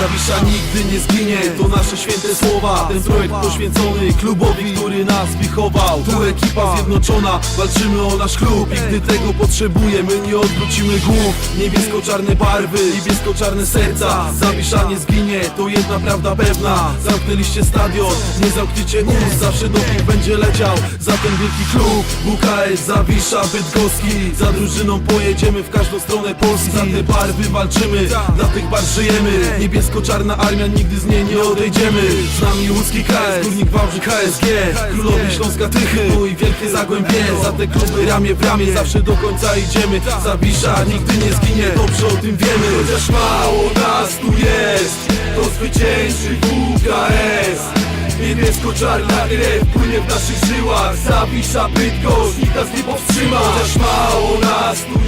Zawisza nigdy nie zginie, to nasze święte słowa. Ten projekt poświęcony klubowi, który nas wychował. Tu ekipa zjednoczona, walczymy o nasz klub I gdy tego potrzebujemy, nie odwrócimy głów. Niebiesko-czarne barwy, niebiesko-czarne serca. Zawisza nie zginie, to jedna prawda pewna. Zamknęliście stadion, nie zamkniecie ust. Zawsze doping będzie leciał. Za ten wielki klub WKS Zawisza, Bydgoski. Za drużyną pojedziemy w każdą stronę Polski. Za te barwy walczymy, dla tych barw żyjemy Niebiesko-czarna armia, nigdy z niej nie odejdziemy. Z nami łódzki KS, Górnik Wałbrzych KSG Królowie Śląska Tychy, no i wielkie Zagłębie. Za te kluby ramię w ramię, zawsze do końca idziemy. Zawisza nigdy nie zginie, dobrze o tym wiemy. Chociaż mało nas tu jest, to zwycięży WKS Niebiesko-czarna krew płynie w naszych żyłach. Zawisza Bydgoszcz, nikt nas nie powstrzyma. Chociaż mało nas tu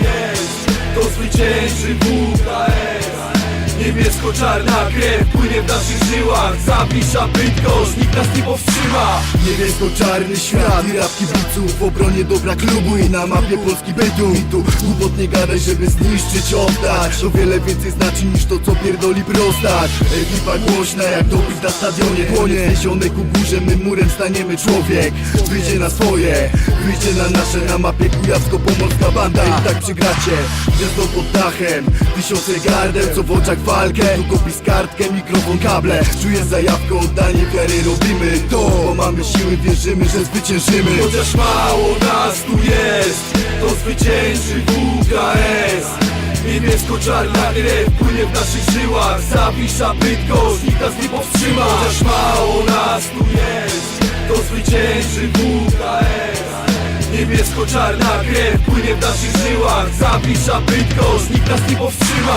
Niebiesko-czarna krew płynie w naszych żyłach. Zawisza Bydgoszcz, nikt nas nie powstrzyma. Niebiesko-czarny świat i rap kibiców w obronie dobra klubu i na mapie Polski bytu. I tu głupot nie gadaj, żeby zniszczyć, oddać. To wiele więcej znaczy niż to co pierdoli prostać. Ekipa głośna jak doping na stadionie Płonie. Zniesionek u górze, my murem staniemy człowiek. Wyjdzie na swoje, wyjdzie na nasze. Na mapie kujawsko-pomorska banda. I tak przygracie, gwiazdo pod dachem. Tysiące gardeł, co w oczach walkę Tu kopis kartkę, mikrofon, kable. Czuję zajawkę, oddanie wiary Robimy to, bo mamy siły, wierzymy, że zwyciężymy. Chociaż mało nas tu jest, to zwycięży WKS Niebiesko-czarna krew płynie w naszych żyłach. Zawisza Bydgoszcz, nikt nas nie powstrzyma. Chociaż mało nas tu jest, to zwycięży WKS Niebiesko-czarna krew płynie w naszych żyłach. Zawisza Bydgoszcz, nikt nas nie powstrzyma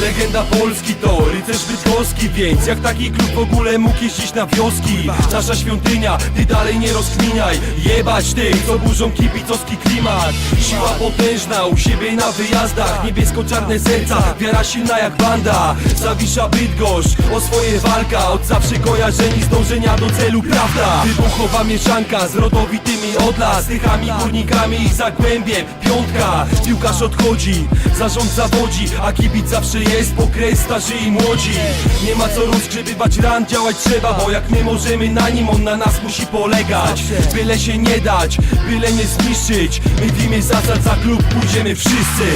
Legenda Polski to rycerz bydgoski Więc jak taki klub w ogóle mógł jeździć na wioski? Nasza świątynia, ty dalej nie rozkminiaj. Jebać tych, co burzą kibicowski klimat. Siła potężna u siebie na wyjazdach. Niebiesko-czarne serca, wiara silna jak banda. Zawisza Bydgoszcz, o swoje walka. Od zawsze kojarzeni z dążenia do celu, prawda? Wybuchowa mieszanka z rodowitymi odlas Tychami, górnikami i zagłębiem Piątka, piłkarz odchodzi Zarząd zawodzi, a kibic zawsze jest Bo kres starzy i młodzi. Nie ma co rozgrzebywać ran, działać trzeba Bo jak my możemy na nim, on na nas musi polegać. Byle się nie dać, byle nie zniszczyć My w imię zasad za klub pójdziemy wszyscy